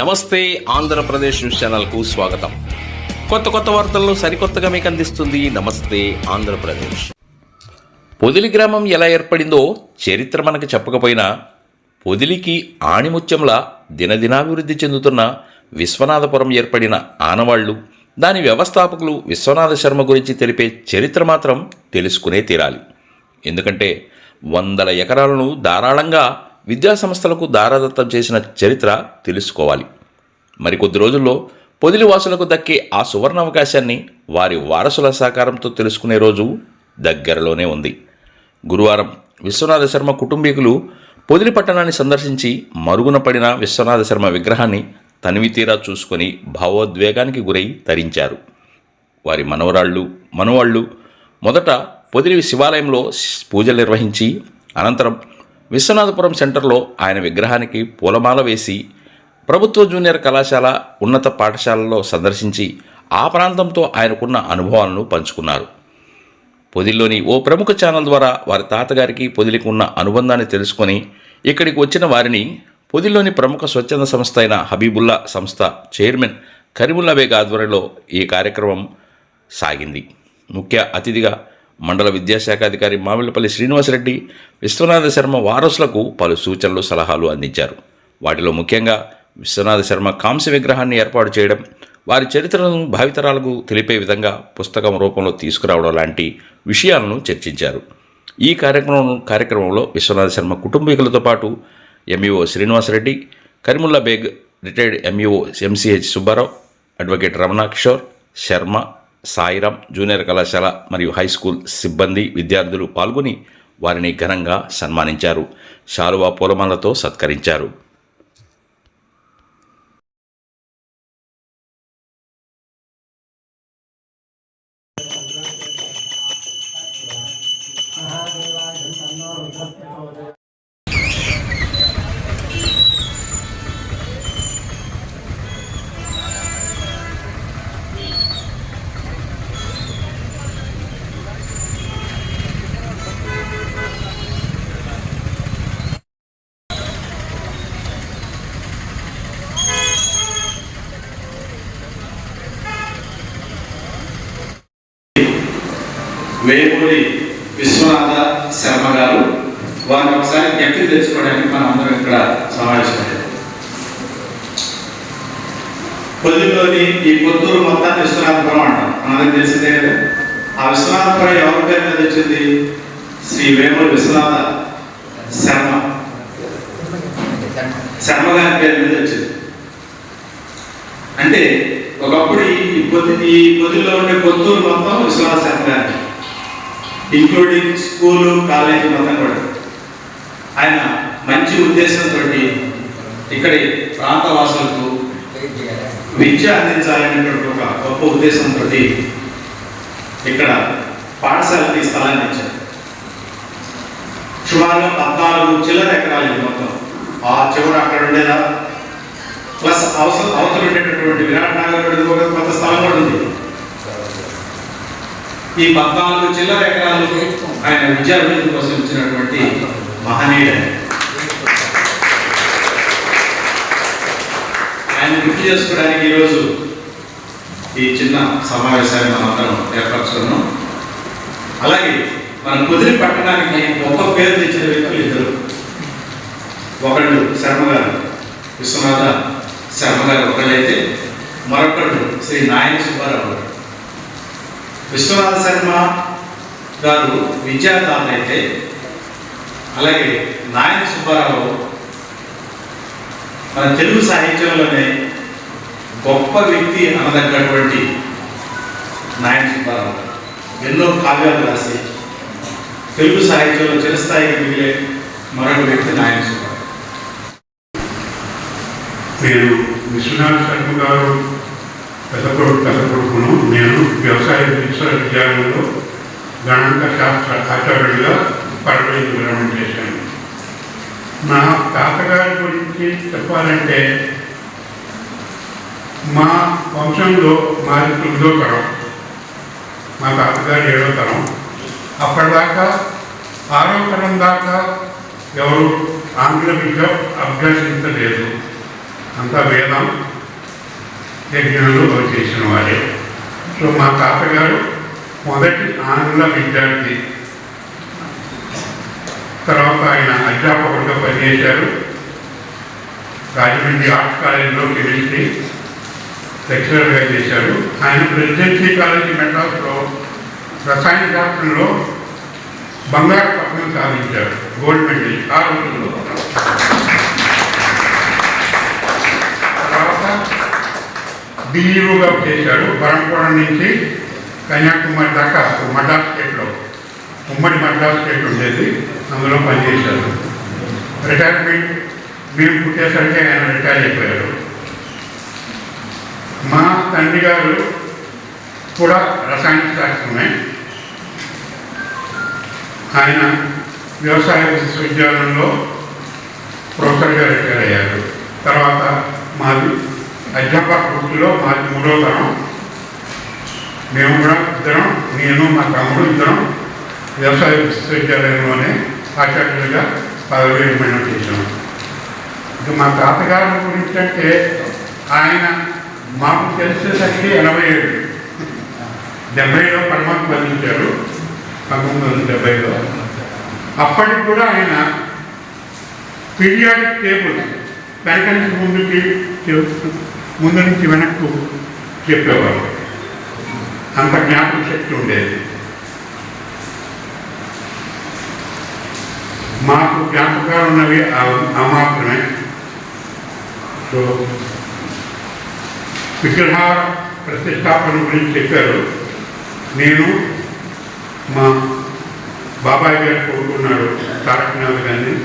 నమస్తే ఆంధ్రప్రదేశ్ న్యూస్ ఛానల్కు స్వాగతం. కొత్త కొత్త వార్తలను సరికొత్తగా మీకు అందిస్తుంది నమస్తే ఆంధ్రప్రదేశ్. పొదిలి గ్రామం ఎలా ఏర్పడిందో చరిత్ర మనకు చెప్పకపోయినా పొదిలికి ఆణిముత్యంలా దినదినాభివృద్ధి చెందుతున్న విశ్వనాథపురం ఏర్పడిన ఆనవాళ్ళు దాని వ్యవస్థాపకులు విశ్వనాథ శర్మ గురించి తెలిపే చరిత్ర మాత్రం తెలుసుకునే తీరాలి. ఎందుకంటే వందల ఎకరాలను ధారాళంగా విద్యాసంస్థలకు దారాదత్తం చేసిన చరిత్ర తెలుసుకోవాలి. మరికొద్ది రోజుల్లో పొదిలి వాసులకు దక్కే ఆ సువర్ణ అవకాశాన్ని వారి వారసుల సహకారంతో తెలుసుకునే రోజు దగ్గరలోనే ఉంది. గురువారం విశ్వనాథ శర్మ కుటుంబీకులు పొదిలి పట్టణాన్ని సందర్శించి మరుగున పడిన విశ్వనాథ శర్మ విగ్రహాన్ని తనివి తీరా చూసుకొని భావోద్వేగానికి గురై తరించారు. వారి మనవరాళ్ళు మనవాళ్ళు మొదట పొదిలి శివాలయంలో పూజలు నిర్వహించి అనంతరం విశ్వనాథపురం సెంటర్లో ఆయన విగ్రహానికి పూలమాల వేసి ప్రభుత్వ జూనియర్ కళాశాల ఉన్నత పాఠశాలలో సందర్శించి ఆ ప్రాంతంతో ఆయనకున్న అనుభవాలను పంచుకున్నారు. పొదిల్లోని ఓ ప్రముఖ ఛానల్ ద్వారా వారి తాతగారికి పొదిలికి ఉన్న అనుబంధాన్ని తెలుసుకొని ఇక్కడికి వచ్చిన వారిని పొదిల్లోని ప్రముఖ స్వచ్ఛంద సంస్థ అయిన హబీబుల్లా సంస్థ చైర్మన్ కరీముల్లా బేగ్ ఆధ్వర్యంలో ఈ కార్యక్రమం సాగింది. ముఖ్య అతిథిగా మండల విద్యాశాఖ అధికారి మామిళ్ళపల్లి శ్రీనివాసరెడ్డి విశ్వనాథ శర్మ వారసులకు పలు సూచనలు సలహాలు అందించారు. వాటిలో ముఖ్యంగా విశ్వనాథ శర్మ కాంస్య విగ్రహాన్ని ఏర్పాటు చేయడం వారి చరిత్రను భావితరాలకు తెలిపే విధంగా పుస్తకం రూపంలో తీసుకురావడం లాంటి విషయాలను చర్చించారు. ఈ కార్యక్రమం కార్యక్రమంలో విశ్వనాథ శర్మ కుటుంబీకులతో పాటు MEO Srinivasa Reddy Karimullah Baig retired MEO MCH Subbarao advocate Ramana Kishore Sharma Sairam junior కళాశాల మరియు హై స్కూల్ సిబ్బంది విద్యార్థులు పాల్గొని వారిని ఘనంగా సన్మానించారు. శాలువా పూలమాలతో సత్కరించారు. వేమూరి విశ్వనాథ శర్మ గారు వారిని ఒకసారి జ్ఞప్తి తెచ్చుకోవడానికి మనం అందరం ఇక్కడ సమావేశమయ్యాం. పొద్దులోని ఈ కొత్తూరు మొత్తాన్ని విశ్వనాథపురం అంటాం మనందరికి తెలిసిందే కదా? ఆ విశ్వనాథపురం ఎవరి పేరు మీద వచ్చింది? శ్రీ వేమూరి విశ్వనాథ శర్మ. శర్మ గారి పేరు మీద వచ్చింది. అంటే ఒకప్పుడు ఈ పొద్దు ఈ పొద్దులో ఉండే కొత్తూరు మొత్తం విశ్వనాథ శర్మ గారి ఇంక్లూడింగ్ స్కూలు కాలేజీ మొత్తం కూడా. ఆయన మంచి ఉద్దేశంతో ఇక్కడి ప్రాంత వాసులకు విద్య అందించాలనేటువంటి ఒక గొప్ప ఉద్దేశంతో ఇక్కడ పాఠశాలకి స్థలాన్ని ఇచ్చారు సుమారుగా పద్నాలుగు చిల్లర ఎకరాలు మొత్తం. ఆ చివర అక్కడ ఉండేదా? ప్లస్ అవసరం అవసరం ఉండేటటువంటి విరాట్ నగర్ కొత్త స్థలం కూడా ఉంది. ఈ పద్నాలుగు చిల్లర ఎకరాలు ఆయన విద్యాభివృద్ధి కోసం ఇచ్చినటువంటి మహనీయుడు ఆయన. గుర్తు చేసుకోవడానికి ఈరోజు ఈ చిన్న సమావేశాన్ని మనందరం ఏర్పరచుకున్నాం అలాగే మన కుదిరి పట్టణానికి గొప్ప పేరు తెచ్చిన వ్యక్తులు ఇద్దరు ఒకళ్ళు శర్మ గారు విశ్వనాథ శర్మ గారు ఒకళ్ళైతే మరొకళ్ళు శ్రీ నాయన సుబ్బారావు గారు విశ్వనాథ శర్మ గారు విద్యాదాత అయితే అలాగే నాయన సుబ్బారావు మన తెలుగు సాహిత్యంలోనే గొప్ప వ్యక్తి అనదగ్గటువంటి నాయన సుబ్బారావు ఎన్నో కావ్యాలు రాసి తెలుగు సాహిత్యంలో చిరస్థాయికి మిగిలే మరొక వ్యక్తి నాయన సుబ్బారావు. నేను విశ్వనాథ్ శర్మ గారు. పెద్ద కొడుకు పెద్ద కొడుకును నేను వ్యవసాయ విశ్వవిద్యాలయంలో గణాంక శాస్త్ర ఆచార్యుడిగా పదవి విరమణ చేశాను నా తాతగారి గురించి చెప్పాలంటే మా వంశంలో మాది తొమ్మిదో తరం. మా తాతగారు ఏడో తరం. అప్పటిదాకా ఆరో తరం దాకా ఎవరు ఆంగ్ల విద్య అభ్యసించలేదు. అంతా వేదం యజ్ఞాలు చేసిన వారే. సో మా తాతగారు మొదటి ఆంగ్ల విద్యార్థి. తర్వాత ఆయన అధ్యాపకుడిగా పనిచేశారు. రాజమండ్రి ఆర్ట్స్ కాలేజీలో కెమిస్ట్రీ లెక్చరర్గా చేశారు. ఆయన ప్రెసిడెన్సీ కాలేజీ మెడ్రాస్లో రసాయన శాస్త్రంలో బంగారు పథకం సాధించారు. గోల్డ్ మెడల్ ఆ రోజుల్లో. తర్వాత డిఈఓగా చేశాడు పరంపురం నుంచి కన్యాకుమారి దాకా మద్రాస్ స్టేట్లో ఉమ్మడి మద్రాస్ స్టేట్ ఉండేది అందులో పనిచేశారు. రిటైర్మెంట్ మేము పుట్టేసరికి ఆయన రిటైర్ అయిపోయారు. మా తండ్రి గారు కూడా రసాయన శాస్త్రమే. ఆయన వ్యవసాయ విశ్వవిద్యాలయంలో ప్రొఫెసర్గా రిటైర్ అయ్యారు. తర్వాత మాది అధ్యాపక వృత్తిలో మాది మూడో తరం. మేము కూడా ఇద్దరం నేను మా తమ్ముడు ఇద్దరం వ్యవసాయ విశ్వవిద్యాలయంలోనే ఆచార్యులుగా పదవి విరమణ చేశాము ఇక మా తాతగారి గురించి అంటే ఆయన మాకు తెలిసేసరికి ఎనభై ఏడు డెబ్బైలో పరమాత్మ బంధించారు పంతొమ్మిది వందల డెబ్బైలో. అప్పటికి కూడా ఆయన పీరియాడిక్ టేబుల్ వెనక నుంచి ముందుకి ముందు నుంచి వెనక్కు చెప్పేవారు. అంత జ్ఞాపక శక్తి ఉండేది. మాకు జ్ఞాపకాలు ఉన్నవి ఆ- మాత్రమే. సో విగ్రహ ప్రతిష్టాపన గురించి చెప్పారు. నేను మా బాబాయ్ గారు కొడుకున్నాడు తారకనాథ్ గారిని.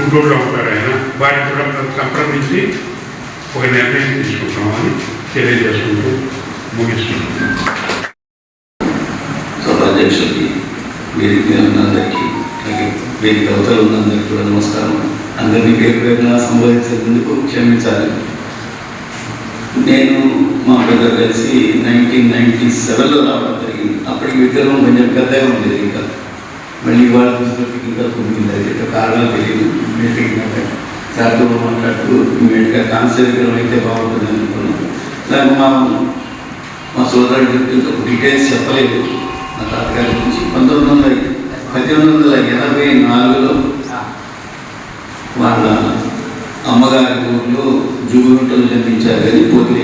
గుంటూరులో ఉంటారు ఆయన. వారిని కూడా సంప్రదించి ఒక నిర్ణయం తీసుకుంటామని తెలియజేస్తున్నాను ముగిస్తున్నాం సభాధ్యక్షులకి వేదిక ఉన్నందరికీ అలాగే వేదిక అవతల ఉన్నందరికీ కూడా నమస్కారం. అందరినీ పేరు పేరున సంబోధించేందుకు క్షమించాలి. నేను మా బ్రదర్ కలిసి నైన్టీన్ నైన్టీ సెవెన్లో రావడం జరిగింది. అప్పటికి విగ్రహం కొంచెం పెద్దగా ఉండేది ఇంకా. మళ్ళీ వాళ్ళ దృష్టికి ఇంకా కుదిరింది అది కారణాలు తెలియదు. మీటింగ్ సార్తో మాట్లాడుతూ ఇంకా కాన్సర్ విగ్రహం అయితే బాగుంటుంది అనుకున్నాను. అలాగే మా మా సోదరుడు డీటెయిల్స్ చెప్పలేదు. మా తాతగారి గురించి. పంతొమ్మిది వందల పద్దెనిమిది వందల ఎనభై నాలుగులో వాళ్ళ అమ్మగారి ఊళ్ళో జుగుంటలు జన్మించారు. కానీ పోతే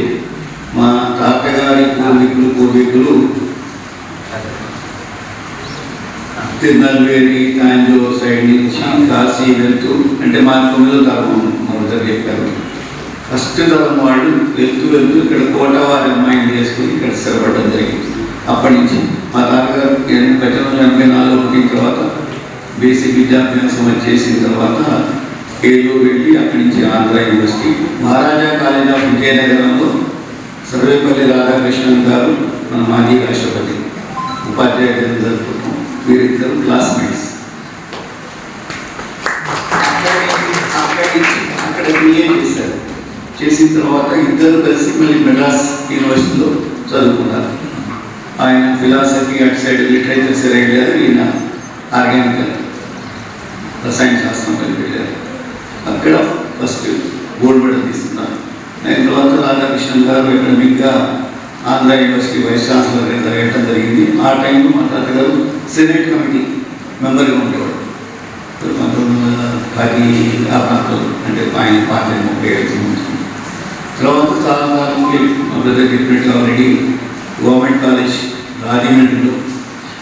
మా తాతగారి పూర్వీకులు పూర్వీకులు తిరునల్వేలి కాంజో సైడ్ నుంచి కాశీ వెళ్తూ అంటే మా తొమ్మిదో తరం మొదట చెప్పారు. ఫస్ట్ తరం వాళ్ళు వెళ్తూ వెళ్తూ ఇక్కడ కోటవారి అమ్మాయిని చేసుకుని ఇక్కడ స్థిరపడడం జరిగింది. అప్పటి నుంచి మా తాతగారు ఎనిమిది వందల ఎనభై నాలుగు పుట్టిన తర్వాత బేసిక్ విద్యాభ్యాసం చేసిన తర్వాత ఏలూరు వెళ్ళి అక్కడి నుంచి Andhra university Maharaja college of విజయనగరంలో సర్వేపల్లి రాధాకృష్ణన్ గారు మన మాజీ రాష్ట్రపతి ఉపాధ్యాయులు జరుపుకుంటాం వీరిద్దరు క్లాస్మేట్స్ అక్కడ బిఏ చేశారు చేసిన తర్వాత ఇద్దరు కలిసి మళ్ళీ మెడ్రాస్ యూనివర్సిటీలో చదువుకున్నారు. ఆయన ఫిలాసఫీ అటు సైడ్ లిటరేచర్ సైడ్ వెళ్ళారు ఈయన ఆర్గానికల్ రసాయన శాస్త్రం వెళ్ళారు అక్కడ ఫస్ట్ గోల్డ్ మెడల్ తీసుకున్నారు. ఆయన తర్వాత రాధాకృష్ణన్ గారు ఎకడమిక్గా ఆంధ్ర యూనివర్సిటీ వైస్ ఛాన్సలర్ కింద వేయటం జరిగింది. ఆ టైంలో మా తాతగారు సెనేట్ కమిటీ మెంబర్గా ఉండేవాడు పంతొమ్మిది వందల పది ఆ ప్రాంతంలో అంటే ఆయన పార్టీ ముప్పై ఐదు సంవత్సరం తర్వాత చాలా కాలంకి మా బ్రదర్ చెప్పినట్టు ఆల్రెడీ గవర్నమెంట్ కాలేజ్ రాజమండ్రిలో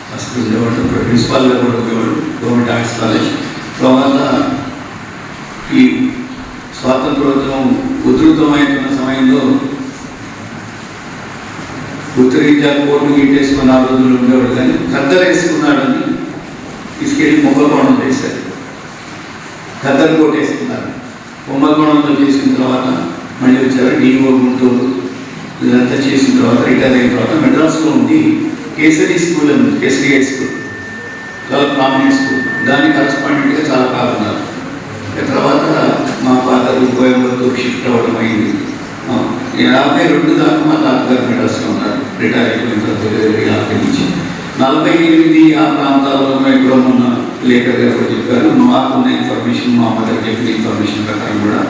ఫస్ట్ ఉండేవాళ్ళు ప్రిన్సిపాల్గా కూడా ఉండేవాళ్ళు గవర్నమెంట్ ఆర్ట్స్ కాలేజ్. తర్వాత ఈ స్వాతంత్రోద్యమం ఉధృతమవుతున్న సమయంలో ఉత్తరీత్యా కోర్టు గీటేసుకున్న ఆ రోజులు ఉండేవాడు కానీ కద్దరు వేసుకున్నాడని తీసుకెళ్ళి కుంభకోణం చేశారు కద్దరు కోట్ వేసుకున్నారు కుంభకోణంలో చేసిన తర్వాత మళ్ళీ వచ్చారు డిఓ గుంటూరు. ఇదంతా చేసిన తర్వాత రిటైర్ అయిన తర్వాత మెడ్రాస్లో ఉంది కేసరి స్కూల్ అని ఉంది, కేసరి హై స్కూల్. చాలా ప్రామినెంట్ స్కూల్. దాని కరస్పాండెంట్గా చాలా కాలం ఉన్నారు తర్వాత మా ఫాదర్ కోయంబత్తూరు షిఫ్ట్ అవ్వడం అయింది. యాభై రెండు దాకా మా తాతగారు మెడ్రాస్లో ఉన్నారు. రిటైర్ అయిపోయిన తర్వాత యాభై నుంచి. నలభై ఎనిమిది ఆ ప్రాంతాల్లో ఎక్కడో ఉన్న లేఖ గారు చెప్పారు. మాకున్న ఇన్ఫర్మేషన్ మా మదర్ చెప్పిన ఇన్ఫర్మేషన్ ప్రకారం కూడా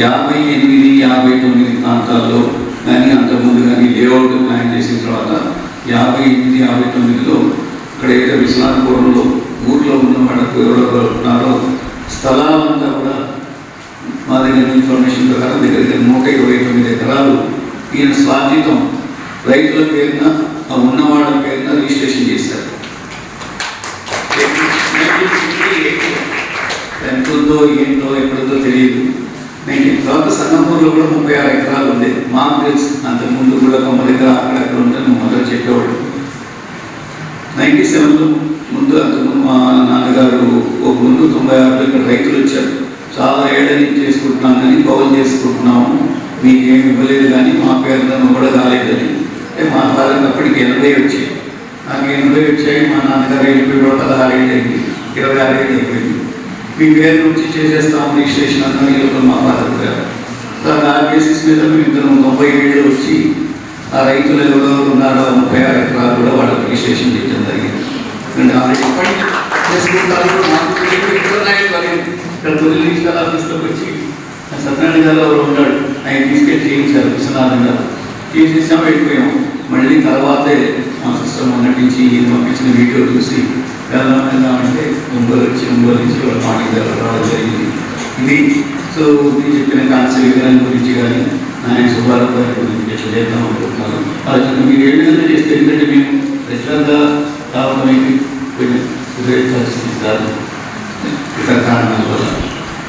యాభై ఎనిమిది యాభై తొమ్మిది ప్రాంతాల్లో కానీ అంతకుముందు కానీ లేఅవుట్ ప్లాన్ చేసిన తర్వాత యాభై ఎనిమిది యాభై తొమ్మిదిలో ఇక్కడ ఏదో విశ్వనాథపురంలో ఊర్లో ఉన్న వాళ్ళకు ఎవరో ఉన్నారో స్థలాలంతా కూడా మా దగ్గర ఇన్ఫర్మేషన్ ప్రకారం దగ్గర దగ్గర నూట ఇరవై తొమ్మిది ఎకరాలు ఈయన స్వాధీనం రైతుల పేరున ఆ ఉన్నవాళ్ళ పేరున రిజిస్ట్రేషన్ చేశారు. ఎంత ఉందో ఏంటో? ఎక్కడుందో తెలియదు. నేను తర్వాత సంగమూరులో కూడా ముప్పై ఆరు ఎకరాలు ఉంది. మాకు తెలుసు. అంతకుముందు కూడా కొమ్మ దగ్గర అక్కడక్కడ ఉంటే మొదలు చెప్పేవాడు. నైంటీ సెవెన్లో ముందు అంతకుముందు మా నాన్నగారు ఒక ముందు తొంభై ఆరులో ఇక్కడ రైతులు వచ్చారు. చాలా ఏళ్ళ నుంచి చేసుకుంటున్నాం కానీ కౌలు చేసుకుంటున్నాము. మీకు ఏమి ఇవ్వలేదు కానీ మా పేరులను కూడా కాలేదని మా కాలం అప్పటికి ఎనభై వచ్చాయి. నాకు ఎనభై వచ్చాయి. మా నాన్నగారు వెళ్ళిపోయి కూడా పదహారు ఏళ్ళు అయింది. ఇరవై ఆరు ఏళ్ళు అయిపోయింది. మీ పేరు నుంచి చేసేస్తాం రిజిస్ట్రేషన్ అన్న వీళ్ళు మా ఫాదర్ సార్ ఆ బేసిస్ మీద మేము ఇద్దరు తొంభై ఏళ్ళు వచ్చి ఆ రైతులు ఎవరో ఉన్నారో ముప్పై ఆరు ఎకరాలు కూడా వాళ్ళకి రిజిస్ట్రేషన్ చేయడం జరిగింది. అంటే ఆల్రెడీ చేసుకుంటారు? రిజిస్టర్ ఆఫీస్లోకి వచ్చి సత్యనారాయణ గారు ఎవరు ఉన్నాడు ఆయన తీసుకెళ్ళి చేయించారు విశ్వనాథన్ గారు. చేసేసాం వెళ్ళిపోయాం. మళ్ళీ తర్వాతే మా సిస్టమ్ నటించి పంపించిన వీడియో చూసి వెళ్దాం వెళ్దాం అంటే ఒంగోలు వచ్చి ఒంగోలు నుంచి వాళ్ళ మాటకి దగ్గర రావడం జరిగింది ఇది సో నేను చెప్పిన కాన్సెప్ట్ విధానం గురించి కానీ నాయన సుబ్బారావు గారి గురించి ఎట్లా చేద్దాం అనుకుంటున్నాను అలాగే మీరు ఏ విధంగా చేస్తే ఎందుకంటే మేము రెగ్యులర్గా రావడం అయితే కొంచెం కుదిరే పరిస్థితి కాదు ఇతర కారణాల వల్ల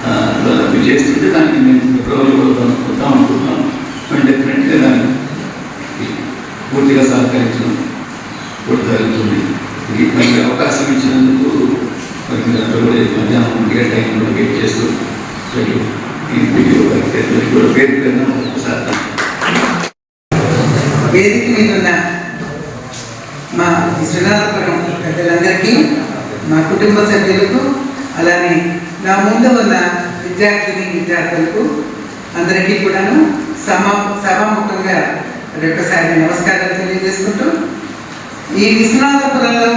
ఆ, అందువల్ల మీరు చేస్తుంటే దానికి మేము ఫిబ్రవరిలో వద్దాం అనుకుంటున్నాం మేము డెఫినెట్గా దాన్ని పూర్తిగా సహకరించడం కూడా జరుగుతుంది ఇది మనకి అవకాశం ఇచ్చినందుకు మరి మీరందరూ కూడా ఈ మధ్యాహ్నం ఉండే టైంలో వెయిట్ చేస్తూ మరియు ఈ వీడియో గారికి కూడా పేరు పేరున ఒకసారి వేదిక మీద ఉన్న మా విశ్వనాథపురం పెద్దలందరికీ మా కుటుంబ సభ్యులకు అలానే నా ముందు ఉన్న విద్యార్థిని విద్యార్థులకు అందరికీ కూడాను సమా సభాముఖంగా మరొకసారి నమస్కారాలు తెలియజేసుకుంటూ ఈ విశ్వనాథపురంలో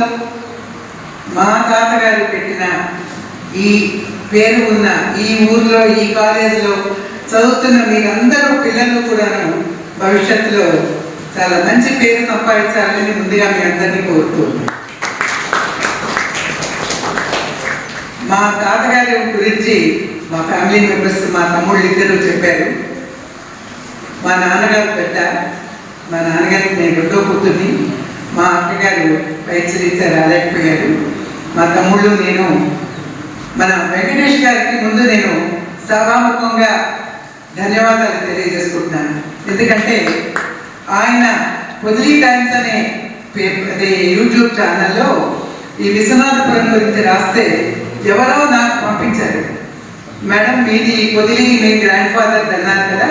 మా తాతగారు పెట్టిన ఈ పేరు ఉన్న ఈ ఊర్లో ఈ కాలేజీలో చదువుతున్న మీరందరూ పిల్లలు కూడాను భవిష్యత్తులో చాలా మంచి పేరు సంపాదించాలని ముందుగా మీ అందరినీ కోరుతూ మా తాతగారి గురించి మా ఫ్యామిలీ మెంబర్స్ మా తమ్ముళ్ళు ఇద్దరు చెప్పారు. మా నాన్నగారు పెద్ద మా నాన్నగారికి నేను రెండో కూతుర్ని. మా అక్కగారు పైచరీత్యా రాలేకపోయారు. మా తమ్ముళ్ళు నేను మన వెంకటేష్ గారికి ముందు నేను సభాముఖంగా ధన్యవాదాలు తెలియజేసుకుంటున్నాను. ఎందుకంటే ఆయన పొదిలీ టైమ్స్ అనే పేపర్ అదే యూట్యూబ్ ఛానల్లో ఈ విశ్వనాథపురం గురించి రాస్తే ఎవరో నాకు పంపించారు. మేడం మీది పొదిలి మీ గ్రాండ్ ఫాదర్ అన్నారు కదా.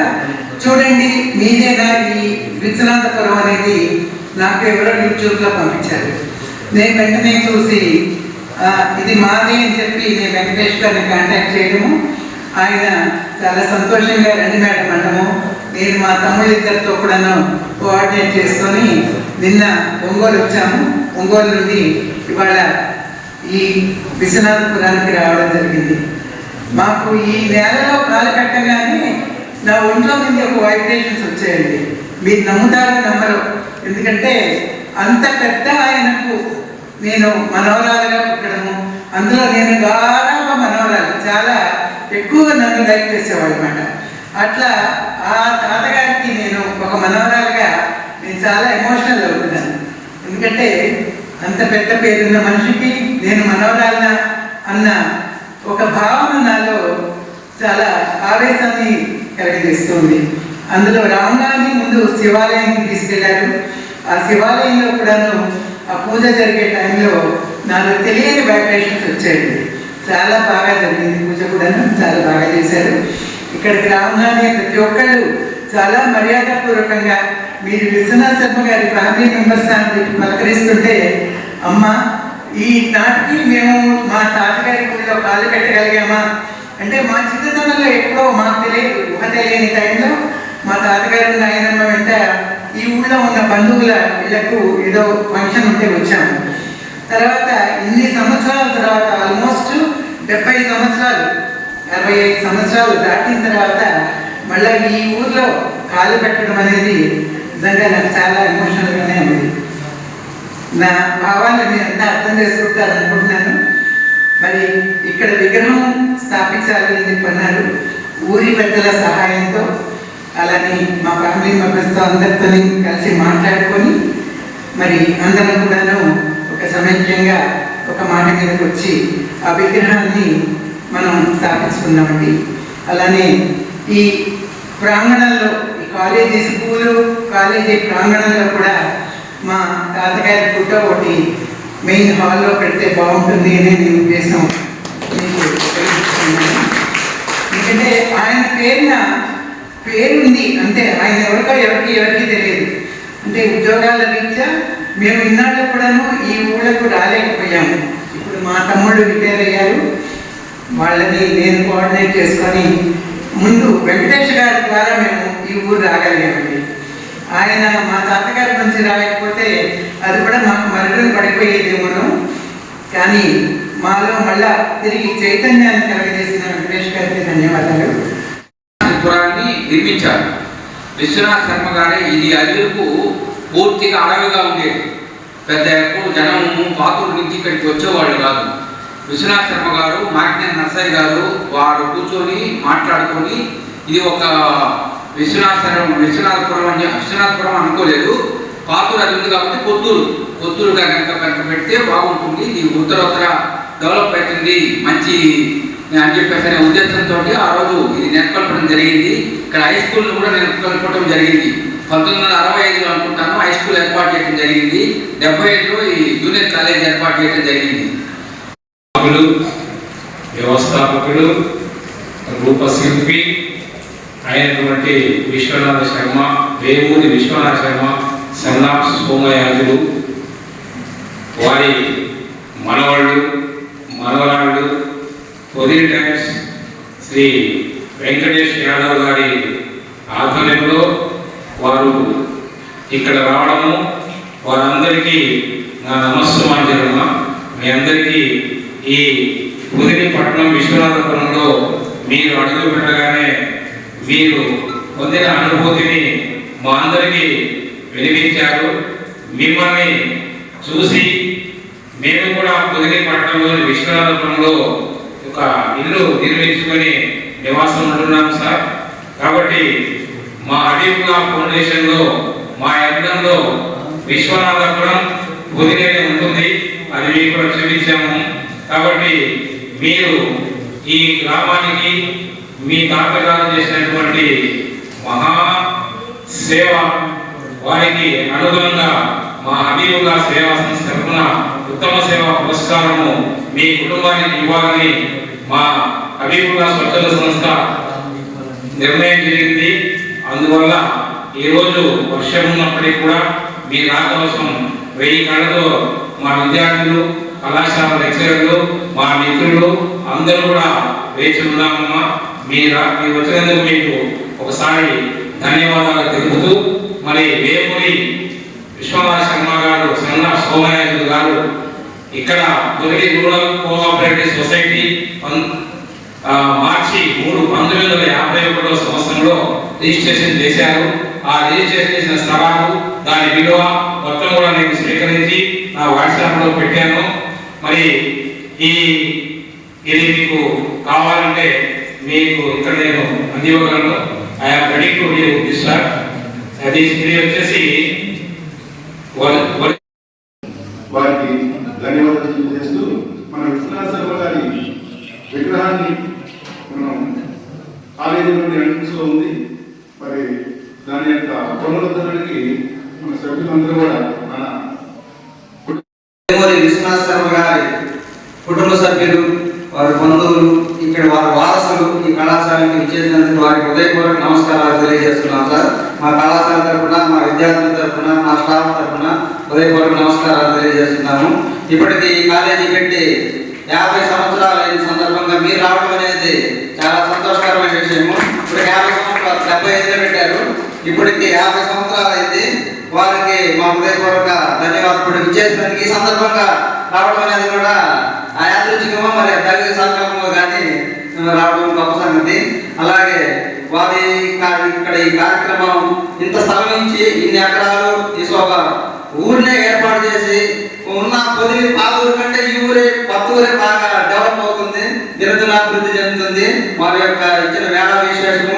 చూడండి మీదేనా ఈ విశ్వనాథపురం అనేది నాకు ఎవరో యూట్యూబ్లో పంపించారు. నేను వెంటనే చూసి ఇది మాది అని చెప్పి నేను వెంకటేష్ గారిని కాంటాక్ట్ చేయడము. ఆయన చాలా సంతోషంగా రండి మేడం అనడము నేను మా తమ్ముళ్ళిద్దరితో కూడాను కోఆర్డినేట్ చేసుకొని నిన్న ఒంగోలు వచ్చాము. ఒంగోలు నుండి ఇవాళ ఈ విశ్వనాథపురానికి రావడం జరిగింది. మాకు ఈ నేలలో కాలు పెట్టగానే నా ఒంట్లో నుండి ఒక వైబ్రేషన్స్ వచ్చాయండి. మీరు నమ్ముతారో నమ్మరు. ఎందుకంటే అంత పెద్ద ఆయనకు నేను మనోరాలుగా పుట్టడము. అందులో నేను దాదాపు మనోరాలు చాలా ఎక్కువగా నన్ను లైక్ చేసేవాడు అనమాట అట్లా ఆ తాతగారికి నేను ఒక మనోరాలుగా నేను చాలా ఎమోషనల్ అవుతున్నాను ఎందుకంటే అంత పెద్ద పేరున్న మనిషికి నేను మనవరాలన అన్న ఒక భావన నాలో చాలా ఆవేశాన్ని కలిగజేస్తుంది. అందులో రామగారిని ముందు శివాలయానికి తీసుకెళ్ళారు. ఆ శివాలయంలో కూడాను పూజ జరిగే టైంలో నాకు తెలియని వైబ్రేషన్స్ వచ్చాయండి చాలా బాగా జరిగింది పూజ కూడా చాలా బాగా చేశారు. ఇక్కడికి రాగానే ప్రతి ఒక్కళ్ళు చాలా మర్యాదపూర్వకంగా మీరు విశ్వనాథ్ శర్మ గారి ఫ్యామిలీ మెంబర్స్ అని పలకరిస్తుంటే అమ్మ ఈ నాటికి మేము మా తాతగారి గుడిలో కాలు పెట్టగలిగామా అంటే మా చిన్నతనంలో ఎప్పుడో మాకు తెలియదు ఊహ తెలియని టైంలో మా తాతగారు నాయనమ్మ వెంట ఈ ఊళ్ళో ఉన్న బంధువుల ఇళ్ళకు ఏదో ఫంక్షన్ ఉంటే వచ్చాము తర్వాత ఇన్ని సంవత్సరాల తర్వాత ఆల్మోస్ట్ డెబ్బై సంవత్సరాలు అరవై ఐదు సంవత్సరాలు దాటిన తర్వాత ఈ ఊర్లో కాలు పెట్టడం అనేది నిజంగా నాకు చాలా ఎమోషనల్గానే ఉంది. నా భావాన్ని మీరు అంతా అర్థం చేసుకుంటారు అనుకుంటున్నాను మరి ఇక్కడ విగ్రహం స్థాపించాలని చెప్పి ఊరి పెద్దల సహాయంతో. అలానే మా ఫ్యామిలీ మెంబర్స్తో అందరితో కలిసి మాట్లాడుకొని మరి అందరం కూడాను ఒక సమైక్యంగా ఒక మాట మీదకి వచ్చి ఆ విగ్రహాన్ని మనం స్థాపించుకున్నామండి. అలానే ఈ ప్రాంగణంలో ఈ కాలేజీ స్కూలు కాలేజీ ప్రాంగణంలో కూడా మా తాతగారి పుట్ట ఒకటి మెయిన్ హాల్లో పెడితే బాగుంటుంది అనే నేను ఉద్దేశం. పేరుంది. అంతే ఆయన ఎవరికో ఎవరికి ఎవరికి తెలియదు. అంటే ఉద్యోగాల రీత్యా మేము ఇన్నాళ్ళు కూడాను ఈ ఊళ్ళకు రాలేకపోయాము. ఇప్పుడు మా తమ్ముళ్ళు రిటైర్ అయ్యారు. వాళ్ళని నేను కోఆర్డినేట్ చేసుకొని ముందు వెంకటేష్ గారి ద్వారా మేము ఈ ఊరు రాగలిగామండి. ఆయన మా తాతగారి నుంచి రాయకపోతే అది కూడా మాకు మరుగులు పడిపోయేదేమోను. కానీ మాలో మళ్ళా తిరిగి చైతన్యాన్ని కలగజేసిన వెంకటేష్ గారికి ధన్యవాదాలు. నిర్మించారు విశ్వనాథ్ శర్మ గారే ఇది అదిరుకు పూర్తిగా అడవిగా ఉండేది. పెద్ద ఎక్కువ జనము పాతూరు నుంచి ఇక్కడికి వచ్చేవాళ్ళు కాదు. విశ్వనాథ్ శర్మ గారు మాకినేని నర్సయ్య గారు వారు కూర్చొని మాట్లాడుకొని ఇది ఒక విశ్వనాథపురం విశ్వనాథపురం అని విశ్వనాథపురం అనుకోలేదు. పాతూరు అది ఉంది కాబట్టి కొత్తూరు. పొత్తూరుగా కనుక కనుక పెడితే బాగుంటుంది. ఇది ఉత్తరోత్తర డెవలప్ అవుతుంది. మంచి అని చెప్పేసి అనే ఉద్దేశంతో ఆ రోజు ఇది నెలకొల్పడం జరిగింది. ఇక్కడ హై స్కూల్ కూడా నెలకొల్పడం జరిగింది. పంతొమ్మిది వందల అరవై ఐదులో అనుకుంటాను హై స్కూల్ ఏర్పాటు చేయడం జరిగింది. డెబ్బై ఐదులో ఈ జూనియర్ కాలేజ్ ఏర్పాటు చేయడం జరిగింది. వ్యవస్థాపకుడు రూపశిల్పి అయినటువంటి విశ్వనాథ శర్మ వేమూరి విశ్వనాథ శర్మ సన్నా సోమయాజులు వారి మనవాళ్ళు మనవరాళ్ళు పొదిలి టైమ్స్ శ్రీ వెంకటేష్ యాదవ్ గారి ఆధ్వర్యంలో వారు ఇక్కడ రావడము వారందరికీ నా నమస్సుమాంజనమ? మీ అందరికీ ఈ పట్నం విశ్వనాథపురంలో మీరు అడుగు పెట్టగానే మీరు పొందిన అనుభూతిని మా అందరికీ వినిపించారు మిమ్మల్ని చూసి మేము కూడా పొదిలి విశ్వనాథపురంలో ఒక ఇల్లు నిర్మించుకొని నివాసం ఉంటున్నాము సార్. కాబట్టి మా అడిగుల ఫౌండేషన్లో మా యంత్రంలో విశ్వనాథపురం పొదిలేనే ఉంటుంది. అది మీకు కూడా క్షమించాము కాబట్టి మీరు ఈ గ్రామానికి మీ తాతగారు చేసినటువంటి మహా సేవ వారికి అనుగుణంగా మా అభియోగ సేవా సంస్థ తరఫున ఉత్తమ సేవా పురస్కారము మీ కుటుంబానికి ఇవ్వాలని మా హబీబుల్లా స్వచ్ఛంద సంస్థ నిర్ణయం జరిగింది. అందువల్ల ఈరోజు వర్షం ఉన్నప్పటికీ కూడా మీ రాకోసం వెయ్యి కళ్ళతో మా విద్యార్థులు కళాశాల లెక్చరర్లు మా మిత్రులు అందరూ కూడా వేచి ఉన్నామమ్మా. మీ రా మీరు వచ్చినందుకు మీకు ఒకసారి ధన్యవాదాలు తెలుపుతూ మరి వేమూరి విశ్వనాథ శర్మ గారు సన్న సోమయాజు గారు ఇక్కడ మొదటి రూరల్ కోఆపరేటివ్ సొసైటీ ఆ, మార్చి మూడు పంతొమ్మిది వందల యాభై ఒకటో సంవత్సరంలో రిజిస్ట్రేషన్ చేశారు. ఆ రిజిస్ట్రేషన్ చేసిన స్థలాలు దాని విలువ మొత్తం కూడా నేను స్వీకరించి నా వాట్సాప్లో పెట్టాను. మరి ఈ ఇది మీకు కావాలంటే మీకు ఇక్కడ నేను అందివ్వగలను. I'm ready to give this sir అది ఇది వచ్చేసి వన్ వన్ వారికి ధన్యవాదాలు తెలియజేస్తూ మన విశ్వనాథ శర్మ గారి విగ్రహాన్ని మనం కాలేజీ నుండి ఎంట్రన్స్లో ఉంది మరి దాని యొక్క పునరుద్ధరణకి మన సభ్యులందరూ కూడా మన వేమూరి విశ్వనాథ శర్మ గారి కుటుంబ సభ్యులు వారి బంధువులు ఇక్కడ వారి వారసులు ఈ కళాశాలకు ఇచ్చేసినందుకు వారికి హృదయపూర్వక నమస్కారాలు తెలియజేస్తున్నాం సార్ మా కళాశాల తరఫున మా విద్యార్థుల తరఫున మా స్టాఫ్ తరఫున హృదయపూర్వక నమస్కారాలు తెలియజేస్తున్నాము ఇప్పటికి ఈ కాలేజీ పెట్టి యాభై సంవత్సరాలు అయిన సందర్భంగా మీరు రావడం అనేది చాలా సంతోషకరమైన విషయము. ఇప్పుడు యాభై సంవత్సరాలు డెబ్బై ఐదులో పెట్టారు ఇప్పటికి యాభై సంవత్సరాలు అయింది. వారికి మా హృదయపూర్వక ధన్యవాదాలు ఇచ్చేసినందుకు ఈ సందర్భంగా రావడం అనేది కూడా ఆ యాదృచ్ఛికమో మరి తల్లి సంకల్పమో కానీ రావడం గొప్ప సంగతి. అలాగే వారి ఇక్కడ ఈ కార్యక్రమం ఇంత స్థలం ఇచ్చి ఇన్ని ఎకరాలు ఈ శోభ ఊరినే ఏర్పాటు చేసి ఉన్న పొదిలి పాతూరు కంటే ఈ ఊరే కొత్త ఊరే బాగా డెవలప్ అవుతుంది. దినదిన అభివృద్ధి చెందుతుంది. వారి యొక్క ఇచ్చిన వేళ విశేషము